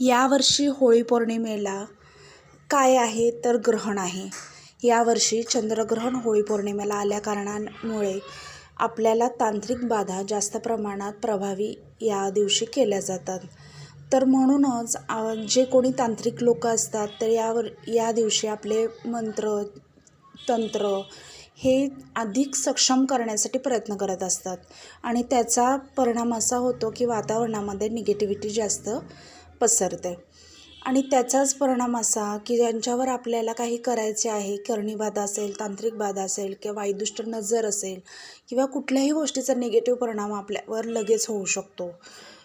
यावर्षी होळी पौर्णिमेला काय आहे तर ग्रहण आहे. यावर्षी चंद्रग्रहण होळी पौर्णिमेला आल्या कारणामुळे आपल्याला तांत्रिक बाधा जास्त प्रमाणात प्रभावी या दिवशी केल्या जातात. तर म्हणूनच जे कोणी तांत्रिक लोक असतात तर यावर या दिवशी आपले मंत्र तंत्र हे अधिक सक्षम करण्यासाठी प्रयत्न करत असतात. आणि त्याचा परिणाम असा होतो की वातावरणामध्ये निगेटिव्हिटी जास्त पसरते. आणि त्याचाच परिणाम असा की ज्यांच्यावर आपल्याला काही करायचे आहे करणी असेल तांत्रिक बाधा असेल किंवा वाईदुष्ट नजर असेल किंवा कुठल्याही गोष्टीचा निगेटिव्ह परिणाम आपल्यावर लगेच होऊ शकतो.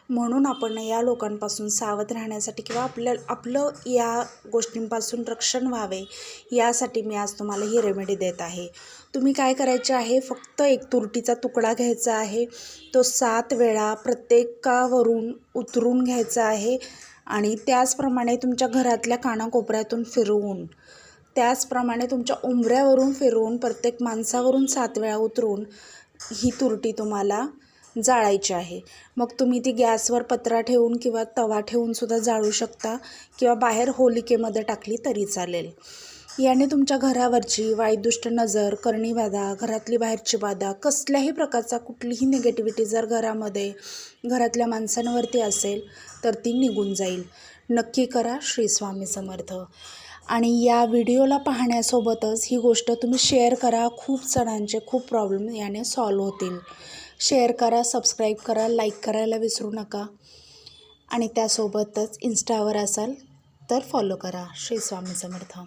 म्हणून आपण या लोकांपासून सावध राहण्यासाठी किंवा आपल्या आपलं या गोष्टींपासून रक्षण व्हावे यासाठी मी आज तुम्हाला ही रेमेडी देत आहे. तुम्ही काय करायचे आहे? फक्त एक तुरटीचा तुकडा घ्यायचा आहे. तो सात वेळा प्रत्येकावरून उतरून घ्यायचा आहे आणि त्याचप्रमाणे तुमच्या घरातल्या कानाकोपऱ्यातून फिरवून त्याचप्रमाणे तुमच्या उंबऱ्यावरून फिरवून प्रत्येक माणसावरून सात वेळा उतरून ही तुरटी तुम्हाला जाळायची आहे. मग तुम्ही ती गॅसवर पत्रा ठेवून किंवा तवा ठेवूनसुद्धा जाळू शकता किंवा बाहेर होलिकेमध्ये टाकली तरी चालेल. याने तुमच्या घरावरची वाईदुष्ट नजर करणी बाधा घरातली बाहेरची बाधा कसल्याही प्रकारचा कुठलीही निगेटिव्हिटी जर घरामध्ये घरातल्या माणसांवरती असेल तर ती निघून जाईल. नक्की करा श्री स्वामी समर्थ. आणि या व्हिडिओला पाहण्यासोबतच ही गोष्ट तुम्ही शेअर करा. खूप जणांचे खूप प्रॉब्लेम याने सॉल्व होतील. शेअर करा सबस्क्राईब करा लाईक करायला विसरू नका. आणि त्यासोबतच इन्स्टावर असाल तर फॉलो करा. श्री स्वामी समर्थ.